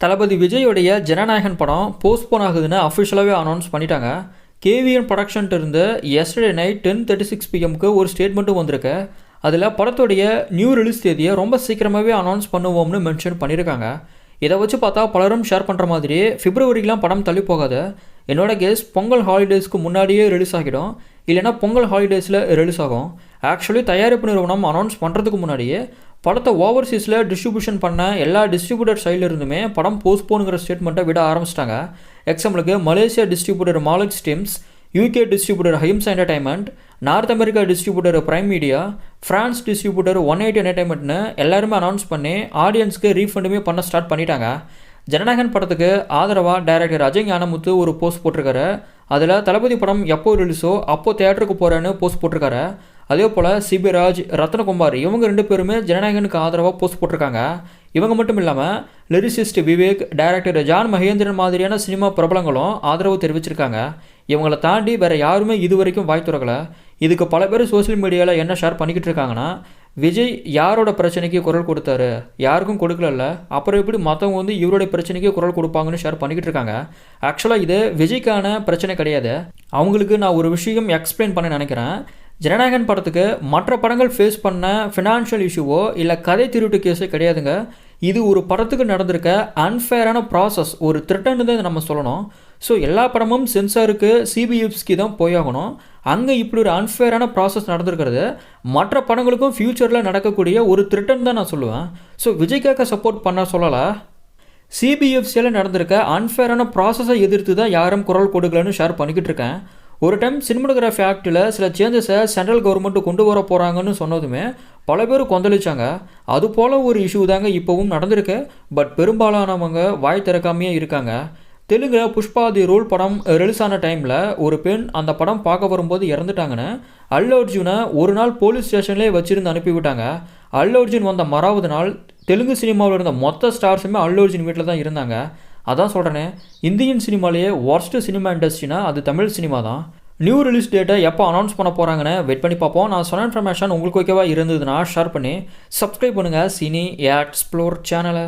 தளபதி விஜயோடைய ஜனநாயகன் படம் போஸ்ட்போன் ஆகுதுன்னு அஃபிஷியலாகவே அனௌன்ஸ் பண்ணிட்டாங்க. கேவிஎன் ப்ரொடக்ஷன்ட்டு இருந்து yesterday night ten thirty six பிஎம்க்கு ஒரு ஸ்டேட்மெண்ட்டும் வந்திருக்கு. அதில் படத்துடைய நியூ ரிலீஸ் தேதியை ரொம்ப சீக்கிரமாகவே அனௌன்ஸ் பண்ணுவோம்னு மென்ஷன் பண்ணியிருக்காங்க இதை வச்சு பார்த்தா பலரும் ஷேர் பண்ணுற மாதிரி பிப்ரவரிக்கெலாம் படம் தள்ளி போகாது. என்னோட கேஸ் பொங்கல் ஹாலிடேஸ்க்கு முன்னாடியே ரிலீஸ் ஆகிடும். இல்லைனா பொங்கல் ஹாலிடேஸில் ரிலீஸ் ஆகும். ஆக்சுவலி தயாரிப்பு நிறுவனம் அனௌன்ஸ் பண்ணுறதுக்கு முன்னாடியே படத்தை ஓவர்சீஸில் டிஸ்ட்ரிபியூஷன் பண்ண எல்லா டிஸ்ட்ரிபியூட்டர் சைடில் இருந்துமே படம் போஸ்ட்போனுங்கிற ஸ்டேட்மெண்ட்டை விட ஆரம்பிச்சிட்டாங்க. எக்ஸாம்பிளுக்கு Malaysia distributor Malik streams UK distributor ஹைம்ஸ் entertainment north America distributor prime media France distributor one eight என்டர்டைன்மெண்ட்னு எல்லாருமே அனௌன்ஸ் பண்ணி ஆடியன்ஸ்க்கு ரீஃபண்டுமே பண்ண ஸ்டார்ட் பண்ணிட்டாங்க. ஜனநாயகன் படத்துக்கு ஆதரவாக டைரக்டர் அஜய் ஞானமுத்து ஒரு போஸ்ட் போட்டிருக்காரு. அதில் தளபதி படம் எப்போ ரிலீஸோ அப்போ தேட்டருக்கு போகிறேன்னு போஸ்ட் போட்டிருக்காரு. அதே போல் சிபிராஜ் ரத்னகுமார் இவங்க ரெண்டு பேருமே ஜனநாயகனுக்கு ஆதரவாக போஸ்ட் போட்டிருக்காங்க. இவங்க மட்டும் இல்லாமல் lyricist Vivek director John Mahendran மாதிரியான சினிமா பிரபலங்களும் ஆதரவு தெரிவிச்சிருக்காங்க. இவங்களை தாண்டி வேறு யாருமே இது வரைக்கும் வாய் துறக்கலை. இதுக்கு பல பேர் சோஷியல் மீடியாவில் என்ன ஷேர் பண்ணிக்கிட்டு இருக்காங்கன்னா விஜய் யாரோட பிரச்சனைக்கு குரல் கொடுத்தாரு? யாருக்கும் கொடுக்கலல்ல. அப்புறம் எப்படி மற்றவங்க வந்து இவருடைய பிரச்சனைக்கு குரல் கொடுப்பாங்கன்னு ஷேர் பண்ணிக்கிட்டு இருக்காங்க. ஆக்சுவலாக இது விஜய்க்கான பிரச்சனை கிடையாது. அவங்களுக்கு நான் ஒரு விஷயம் எக்ஸ்பிளைன் பண்ண நினைக்கிறேன். ஜனநாயகன் படத்துக்கு மற்ற படங்கள் ஃபேஸ் பண்ண ஃபினான்ஷியல் இஷ்யூவோ இல்லை கதை திருட்டு கேஸோ கிடையாதுங்க. இது ஒரு படத்துக்கு நடந்திருக்க அன்ஃபேரான ப்ராசஸ் ஒரு த்ரெட்டன்னு தான் நம்ம சொல்லணும். ஸோ எல்லா படமும் சென்சாருக்கு சிபிஎஃப்ஸ்க்கு தான் போயாகணும். அங்கே இப்படி ஒரு அன்ஃபேரான ப்ராசஸ் நடந்திருக்கிறது. மற்ற படங்களுக்கும் ஃப்யூச்சரில் நடக்கக்கூடிய ஒரு த்ரெட்டன் தான் நான் சொல்லுவேன். ஸோ விஜய்க்காக சப்போர்ட் பண்ண சொல்லலை? சிபிஎஃப்சியில் நடந்திருக்க அன்ஃபேரான ப்ராசஸை எதிர்த்து தான் யாரும் குரல் கொடுக்கலன்னு ஷேர் பண்ணிக்கிட்டு இருக்கேன். ஒரு டைம் சினிமோகிராஃபி ஆக்டில் சில சேஞ்சஸை சென்ட்ரல் கவர்மெண்ட்டு கொண்டு வர போகிறாங்கன்னு சொன்னதுமே பல பேர் கொந்தளிச்சாங்க. அது போல் ஒரு இஷ்யூ தாங்க இப்போவும் நடந்திருக்கு. பட் பெரும்பாலானவங்க வாய் திறக்காமையே இருக்காங்க. தெலுங்கில் புஷ்பா தி ரூல் படம் ரிலீஸ் ஆன டைமில் ஒரு பெண் அந்த படம் பார்க்க வரும்போது இறந்துட்டாங்கன்னு அல்லு அர்ஜுனை ஒரு நாள் போலீஸ் ஸ்டேஷன்லேயே வச்சிருந்து அனுப்பிவிட்டாங்க அல்லு அர்ஜுன் வந்த மறாவது நாள் தெலுங்கு சினிமாவில் இருந்த மொத்த ஸ்டார்ஸுமே அல்லு அர்ஜுன் வீட்டில் தான் இருந்தாங்க. அதான் சொல்கிறேனே இந்தியன் சினிமாலேயே ஒர்ஸ்ட்டு சினிமா இண்டஸ்ட்ரினா அது தமிழ் சினிமா தான் நியூ ரிலீஸ் டேட்டை எப்போ அனௌன்ஸ் பண்ண போகிறாங்கன்னு வெயிட் பண்ணி பார்ப்போம். நான் சொன்ன இன்ஃபர்மேஷன் உங்களுக்கு ஓகேவா இருந்ததுன்னா ஷேர் பண்ணி சப்ஸ்கிரைப் பண்ணுங்கள் சினி எக்ஸ்ப்ளோர் சேனலை